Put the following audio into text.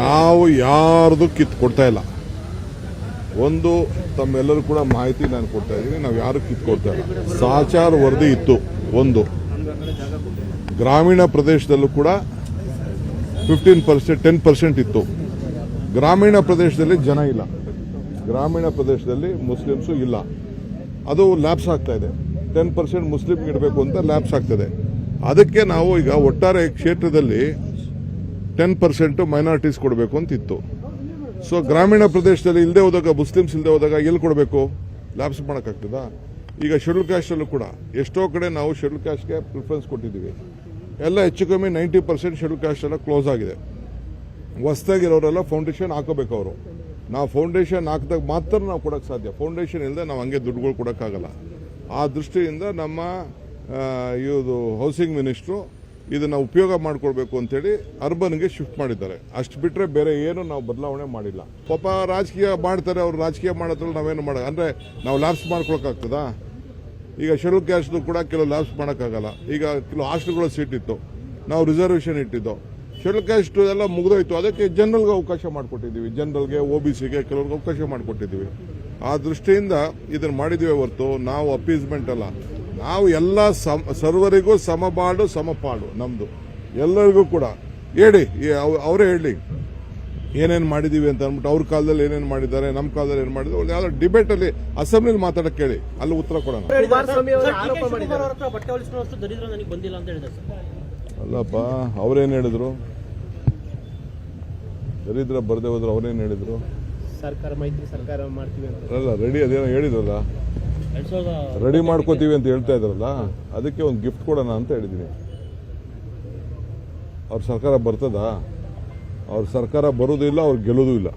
ನಾವು ಯಾರ್ದು ಕಿತ್ತು ಕೊಡ್ತಾ ಇಲ್ಲ. ಒಂದು ತಮ್ಮೆಲ್ಲರೂ ಕೂಡ ಮಾಹಿತಿ ನಾನು ಕೊಡ್ತಾ ಇದ್ದೀನಿ, ನಾವು ಯಾರು ಕಿತ್ಕೊಡ್ತಾ ಇಲ್ಲ. ಸಾಚಾರ್ ವರದಿ ಇತ್ತು, ಒಂದು. ಗ್ರಾಮೀಣ ಪ್ರದೇಶದಲ್ಲೂ ಕೂಡ ಫಿಫ್ಟೀನ್ ಪರ್ಸೆಂಟ್ ಟೆನ್ ಪರ್ಸೆಂಟ್ ಇತ್ತು. ಗ್ರಾಮೀಣ ಪ್ರದೇಶದಲ್ಲಿ ಜನ ಇಲ್ಲ. ಗ್ರಾಮೀಣ ಪ್ರದೇಶದಲ್ಲಿ ಮುಸ್ಲಿಮ್ಸು ಇಲ್ಲ. ಅದು ಲ್ಯಾಬ್ಸ್ ಆಗ್ತಾ ಇದೆ. ಟೆನ್ ಪರ್ಸೆಂಟ್ ಮುಸ್ಲಿಮ್ಗೆ ಇಡಬೇಕು ಅಂತ ಲ್ಯಾಬ್ಸ್ ಆಗ್ತದೆ ಅದಕ್ಕೆ ನಾವು ಈಗ ಒಟ್ಟಾರೆ ಕ್ಷೇತ್ರದಲ್ಲಿ ಟೆನ್ ಪರ್ಸೆಂಟ್ ಮೈನಾರಿಟೀಸ್ ಕೊಡಬೇಕು ಅಂತಿತ್ತು. ಸೊ ಗ್ರಾಮೀಣ ಪ್ರದೇಶದಲ್ಲಿ ಇಲ್ಲದೆ ಹೋದಾಗ ಮುಸ್ಲಿಮ್ಸ್ ಇಲ್ಲದೆ ಹೋದಾಗ ಎಲ್ಲಿ ಕೊಡಬೇಕು? ಲ್ಯಾಬ್ಸ್ ಮಾಡೋಕ್ಕಾಗ್ತದ? ಈಗ ಶೆಡ್ಯೂಲ್ ಕ್ಯಾಸ್ಟಲ್ಲೂ ಕೂಡ. ಎಷ್ಟೋ ಕಡೆ ನಾವು ಶೆಡ್ಯೂಲ್ ಕ್ಯಾಸ್ಟ್ಗೆ ಪ್ರಿಫರೆನ್ಸ್ ಕೊಟ್ಟಿದ್ದೀವಿ. ಎಲ್ಲ ಹೆಚ್ಚು ಕಮ್ಮಿ ninety percent schedule cast close ಆಗಿದೆ. ಹೊಸ್ದಾಗಿರೋರೆಲ್ಲ ಫೌಂಡೇಶನ್ ಹಾಕೋಬೇಕು ಅವರು. ನಾವು ಫೌಂಡೇಶನ್ ಹಾಕಿದಾಗ ಮಾತ್ರ ನಾವು ಕೊಡೋಕ್ಕೆ ಸಾಧ್ಯ. ಫೌಂಡೇಶನ್ ಇಲ್ಲದೆ ನಾವು ಹಂಗೆ ದುಡ್ಡುಗಳು ಕೊಡೋಕ್ಕಾಗಲ್ಲ. ಆ ದೃಷ್ಟಿಯಿಂದ ನಮ್ಮ ಇದು ಹೌಸಿಂಗ್ ಮಿನಿಸ್ಟ್ರು ಇದನ್ನು ಉಪಯೋಗ ಮಾಡಿಕೊಳ್ಬೇಕು ಅಂತೇಳಿ ಅರ್ಬನ್ಗೆ ಶಿಫ್ಟ್ ಮಾಡಿದ್ದಾರೆ. ಅಷ್ಟು ಬಿಟ್ಟರೆ ಬೇರೆ ಏನು ನಾವು ಬದಲಾವಣೆ ಮಾಡಿಲ್ಲ. ಪಾಪ ರಾಜಕೀಯ ಮಾಡ್ತಾರೆ, ಅವ್ರು ರಾಜಕೀಯ ಮಾಡೋದ್ರಲ್ಲಿ ನಾವೇನು ಮಾಡ, ಅಂದರೆ ನಾವು ಲ್ಯಾಬ್ಸ್ ಮಾಡ್ಕೊಳಕ್ಕಾಗ್ತದಾ? ಈಗ ಶೆಡ್ಯೂಲ್ ಕ್ಯಾಸ್ಟ್ದು ಕೂಡ ಕೆಲವು ಲ್ಯಾಬ್ಸ್ ಮಾಡೋಕ್ಕಾಗಲ್ಲ. ಈಗ ಕೆಲವು ಹಾಸ್ಟೆಲ್ಗಳ ಸೀಟ್ ಇತ್ತು. ನಾವು ರಿಸರ್ವೇಷನ್ ಇಟ್ಟಿದ್ದು. ಶೆಡ್ಯೂಲ್ ಕ್ಯಾಸ್ಟ್ ಎಲ್ಲ ಮುಗಿದೋಯ್ತು. ಅದಕ್ಕೆ ಜನರಲ್ಗೆ ಅವಕಾಶ ಮಾಡಿಕೊಟ್ಟಿದ್ದೀವಿ. ಜನರಲ್ಗೆ, ಒ ಬಿ ಸಿಗೆ ಕೆಲವ್ರಿಗೆ ಅವಕಾಶ ಮಾಡಿಕೊಟ್ಟಿದ್ದೀವಿ. ಆ ದೃಷ್ಟಿಯಿಂದ ಇದನ್ನು ಮಾಡಿದ್ದೀವಿ ಹೊರತು ನಾವು ಅಪೀಸ್ಮೆಂಟ್ ಅಲ್ಲ. ನಾವು ಎಲ್ಲ ಸಮ ಸರ್ವರಿಗೂ ಸಮಬಾಳು ಸಮಪಾಡು ನಮ್ಮದು ಎಲ್ಲರಿಗೂ ಕೂಡ. ಹೇಳಿ ಅವರೇ ಹೇಳಿ. ಏನೇನು ಮಾಡಿದೀವಿ ಅಂತ ಅಂದ್ಬಿಟ್ಟು ಅವ್ರ ಕಾಲದಲ್ಲಿ ಏನೇನು ಮಾಡಿದ್ದಾರೆ ನಮ್ಮ ಕಾಲದಲ್ಲಿ ಏನು ಮಾಡಿದ್ದಾರೆ ಅವ್ರು ಯಾವ್ದೋ ಡಿಬೇಟಲ್ಲಿ ಅಸೆಂಬ್ಲಿಲಿ ಮಾತಾಡಕ್ಕೆ ಕೇಳಿ. ಅಲ್ಲಿ ಉತ್ತರ ಕೊಡೋಣ. ಅಲ್ಲಪ್ಪ ಅವ್ರೇನು ಹೇಳಿದ್ರು? ದರಿದ್ರ ಬರ್ದೇ ಹೋದ್ರು ಅವ್ರೇನು ಹೇಳಿದ್ರು? ಸರ್ಕಾರ ಮೈತ್ರಿ ಸರ್ಕಾರ ಮಾಡ್ತೀವಿ ಅಂತ. ಅಲ್ಲ ರೆಡಿ ಅದೇನೋ ಹೇಳಿದ್ರಲ್ಲ. ರೆಡಿ ಮಾಡ್ಕೋತೀವಿ ಅಂತ ಹೇಳ್ತಾ ಇದ್ರಲ್ಲ ಅದಕ್ಕೆ ಒಂದು ಗಿಫ್ಟ್ ಕೊಡೋಣ ಅಂತ ಹೇಳಿದ್ದೀನಿ ಅವ್ರ ಸರ್ಕಾರ ಬರ್ತದಾ? ಅವ್ರ ಸರ್ಕಾರ ಬರೋದು ಇಲ್ಲ ಅವ್ರು ಗೆಲ್ಲೋದು ಇಲ್ಲ.